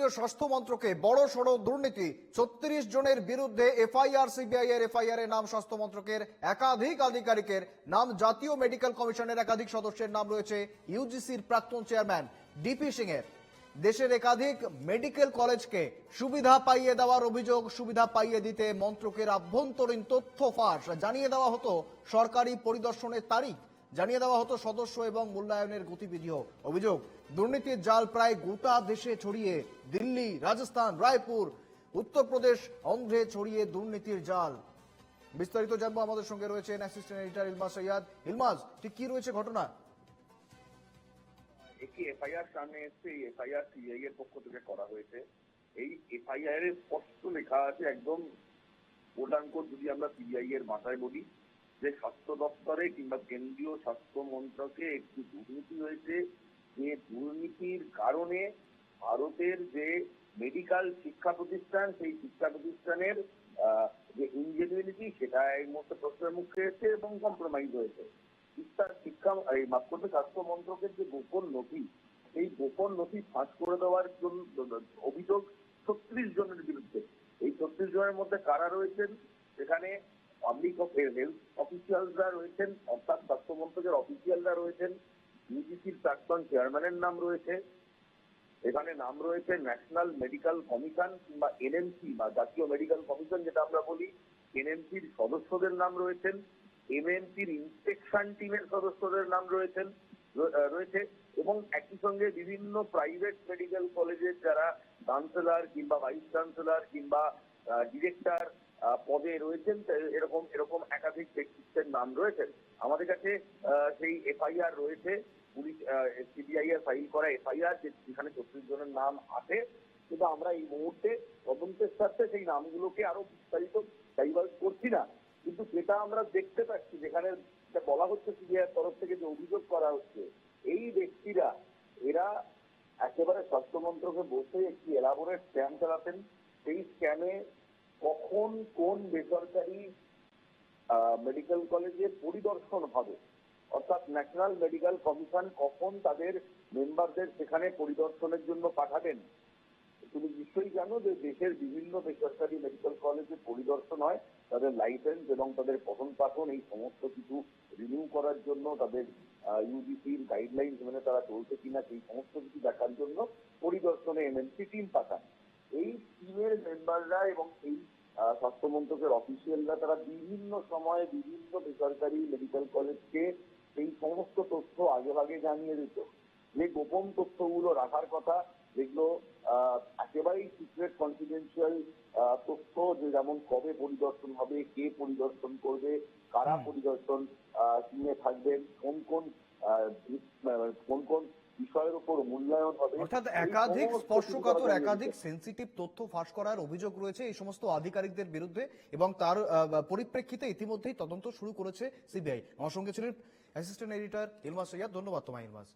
কেন্দ্রীয় স্বাস্থ্য মন্ত্রকে বড় সড় দুর্নীতি। ছত্রিশ জনের বিরুদ্ধে এফআইআর, সিবিআই এর এফআইআর এর নাম স্বাস্থ্য মন্ত্রকের একাধিক আধিকারিকের নাম জাতীয় মেডিকেল কমিশনের একাধিক সদস্যের নাম রয়েছে ইউজিসির প্রাক্তন চেয়ারম্যান ডিপি সিং এর দেশের একাধিক মেডিকেল কলেজকে সুবিধা পাইয়ে দেওয়ার অভিযোগ, সুবিধা পাইয়ে দিতে মন্ত্রকের আভ্যন্তরীণ তথ্য ফাঁস। জানিয়ে দেওয়া হতো সরকারি পরিদর্শনের তারিখ। জানিয়ে দেওয়া হতো সদস্য এবং মূল্যায়নের গতিবিধিও। অভিযোগ, দুর্নীতির জাল প্রায় গোটা দেশে ছড়িয়ে দিল্লি, রাজস্থান, রায়পুর, উত্তরপ্রদেশ অন্ধ্রে ছড়িয়ে দুর্নীতির জাল। বিস্তারিত জানব আমাদের সঙ্গে রয়েছেন অ্যাসিস্ট্যান্ট এডিটর ইলমাস সৈয়াদ। ইলমাস ঠিক কি রয়েছে ঘটনা? একটি এফআইআর সামনে এসছে, এই এফআইআর সিআই এর পক্ষ থেকে করা হয়েছে। এই এফআইআর এর স্পষ্ট লেখা আছে একদম কোটাঙ্কোট যদি আমরা সিবিআই এর ভাষায় বলি। যে স্বাস্থ্য দপ্তরে কিংবা কেন্দ্রীয় স্বাস্থ্য মন্ত্রকে একটি দুর্নীতি হয়েছে, যে দুর্নীতির কারণে ভারতের যে মেডিকেল শিক্ষা প্রতিষ্ঠান, সেই শিক্ষা প্রতিষ্ঠানের যে ইনজেনুইনিটি সেটা এই মধ্যে প্রশ্নের মুখে এসেছে এবং কম্প্রোমাইজ হয়েছে। শিক্ষা শিক্ষা, এই মাফ করবে স্বাস্থ্য মন্ত্রকের যে গোপন নথি এই গোপন নথি ফাঁস করে দেওয়ার জন্য, অভিযোগ ছত্রিশ জনের বিরুদ্ধে। এই ছত্রিশ জনের মধ্যে কারা রয়েছেন? সেখানে পাবলিক হেলথ অফিসিয়ালরা রয়েছেন, অর্থাৎ স্বাস্থ্য মন্ত্রকের অফিসিয়ালরা রয়েছেন ইউজিসির প্রাক্তন চেয়ারম্যানের নাম রয়েছে। এখানে নাম রয়েছে ন্যাশনাল মেডিকেল কমিশন কিংবা এনএমসি বা জাতীয় মেডিকেল কমিশন যেটা আমরা বলি। এনএমসির সদস্যদের নাম রয়েছেন। এমএনসির ইন্সপেকশন টিমের সদস্যদের নাম রয়েছেন রয়েছে এবং একই সঙ্গে বিভিন্ন প্রাইভেট মেডিকেল কলেজের যারা চ্যান্সেলর কিংবা ভাইস চ্যান্সেলর কিংবা ডিরেক্টর পদে রয়েছেন এরকম এরকম একাধিক ব্যক্তিত্বের নাম রয়েছেন। আমাদের কাছে সেই এফআইআর রয়েছে, পুলিশ সিবিআই এর ফাইল করা এফআইআর যেখানে ছত্রিশ জনের নাম আছে। কিন্তু আমরা এই মুহূর্তে তদন্তের স্বার্থে সেই নামগুলোকে আরও বিস্তারিত ডাইভার্স করছি না। কিন্তু যেটা আমরা দেখতে পাচ্ছি, যেখানে বলা হচ্ছে সিবিআই এর তরফ থেকে যে অভিযোগ করা হচ্ছে, এই ব্যক্তিরা, এরা একেবারে স্বাস্থ্য মন্ত্রকে বসে একটি এলাবোরেট স্ক্যাম চালাতেন। সেই স্ক্যামে কখন কোন বেসরকারি মেডিকেল কলেজে পরিদর্শন হবে? অর্থাৎ ন্যাশনাল মেডিকেল কমিশন কখন তাদের মেম্বারদের সেখানে পরিদর্শনের জন্য পাঠাবেন? তুমি নিশ্চয়ই জানো যে দেশের বিভিন্ন বেসরকারি মেডিকেল কলেজে পরিদর্শন হয়, তাদের লাইসেন্স এবং তাদের পঠন পাঠন এই সমস্ত কিছু রিনিউ করার জন্য তাদের ইউজিসির গাইডলাইন মেনে তারা চলছে কিনা, সেই সমস্ত কিছু দেখার জন্য পরিদর্শনে এমএনসি টিম পাঠান এই টিমের মেম্বাররা এবং এই স্বাস্থ্য মন্ত্রকের অফিসিয়ালরা তারা বিভিন্ন সময়ে বিভিন্ন বেসরকারি মেডিকেল কলেজকে এই সমস্ত তথ্য আগে ভাগে জানিয়ে দিত। যে গোপন তথ্যগুলো রাখার কথা যেগুলো একেবারেই সিক্রেট কনফিডেন্সিয়াল তথ্য যে যেমন কবে পরিদর্শন হবে কে পরিদর্শন করবে কারা পরিদর্শন টিমে থাকবেন কোন কোন কোন কোন বিষয়ের উপর মূল্যায়ন হবে। অর্থাৎ একাধিক স্পর্শকাতর একাধিক সেন্সিটিভ তথ্য ফাঁস করার অভিযোগ রয়েছে এই সমস্ত আধিকারিকদের বিরুদ্ধে এবং তার পরিপ্রেক্ষিতে ইতিমধ্যেই তদন্ত শুরু করেছে সিবিআই। আমার সঙ্গে ছিলেন অ্যাসিস্ট্যান্ট এডিটর ইলমাস সৈয়াদ। ধন্যবাদ তোমায় ইলমাস